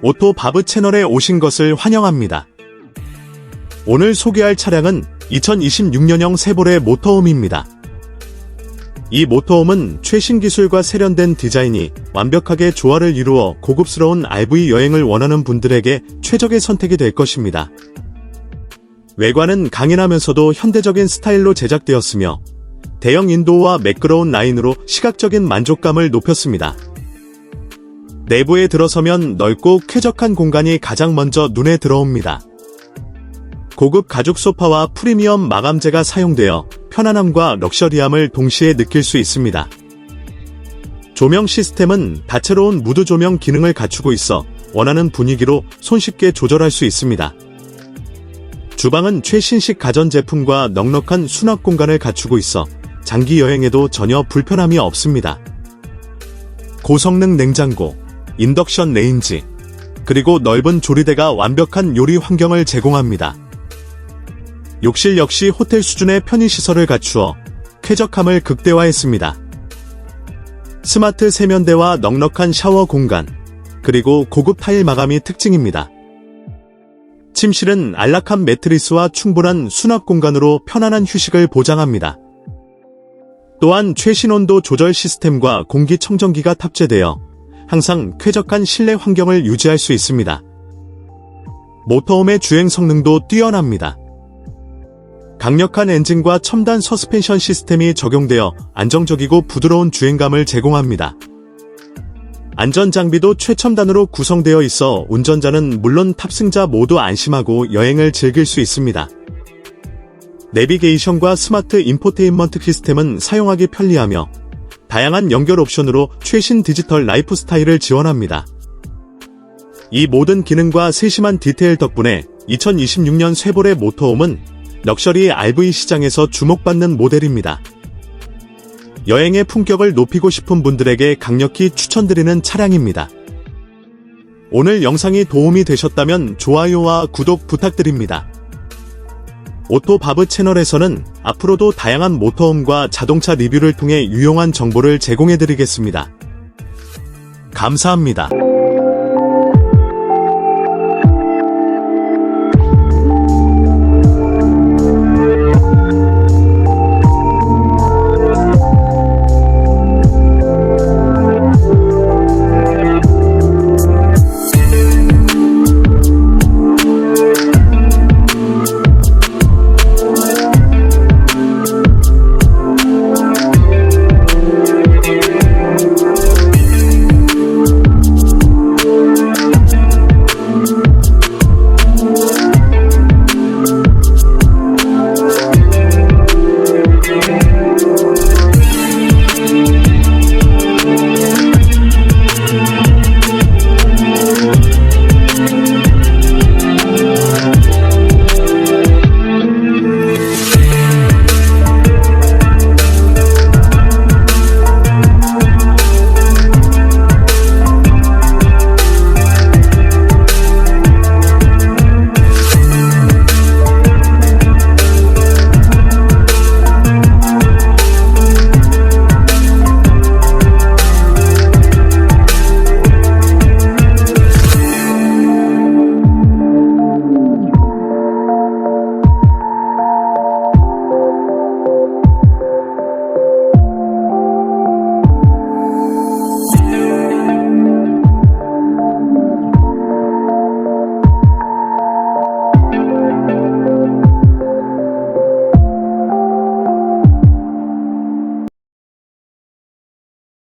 오토 바브 채널에 오신 것을 환영합니다. 오늘 소개할 차량은 2026년형 세보레 모터홈입니다. 이 모터홈은 최신 기술과 세련된 디자인이 완벽하게 조화를 이루어 고급스러운 RV 여행을 원하는 분들에게 최적의 선택이 될 것입니다. 외관은 강인하면서도 현대적인 스타일로 제작되었으며 대형 인도와 매끄러운 라인으로 시각적인 만족감을 높였습니다. 내부에 들어서면 넓고 쾌적한 공간이 가장 먼저 눈에 들어옵니다. 고급 가죽 소파와 프리미엄 마감재가 사용되어 편안함과 럭셔리함을 동시에 느낄 수 있습니다. 조명 시스템은 다채로운 무드 조명 기능을 갖추고 있어 원하는 분위기로 손쉽게 조절할 수 있습니다. 주방은 최신식 가전제품과 넉넉한 수납 공간을 갖추고 있어 장기 여행에도 전혀 불편함이 없습니다. 고성능 냉장고, 인덕션 레인지, 그리고 넓은 조리대가 완벽한 요리 환경을 제공합니다. 욕실 역시 호텔 수준의 편의시설을 갖추어 쾌적함을 극대화했습니다. 스마트 세면대와 넉넉한 샤워 공간, 그리고 고급 타일 마감이 특징입니다. 침실은 안락한 매트리스와 충분한 수납 공간으로 편안한 휴식을 보장합니다. 또한 최신 온도 조절 시스템과 공기청정기가 탑재되어 항상 쾌적한 실내 환경을 유지할 수 있습니다. 모터홈의 주행 성능도 뛰어납니다. 강력한 엔진과 첨단 서스펜션 시스템이 적용되어 안정적이고 부드러운 주행감을 제공합니다. 안전장비도 최첨단으로 구성되어 있어 운전자는 물론 탑승자 모두 안심하고 여행을 즐길 수 있습니다. 내비게이션과 스마트 인포테인먼트 시스템은 사용하기 편리하며 다양한 연결 옵션으로 최신 디지털 라이프 스타일을 지원합니다. 이 모든 기능과 세심한 디테일 덕분에 2026년 쉐보레 모터홈은 럭셔리 RV 시장에서 주목받는 모델입니다. 여행의 품격을 높이고 싶은 분들에게 강력히 추천드리는 차량입니다. 오늘 영상이 도움이 되셨다면 좋아요와 구독 부탁드립니다. 오토바브 채널에서는 앞으로도 다양한 모터홈과 자동차 리뷰를 통해 유용한 정보를 제공해드리겠습니다. 감사합니다.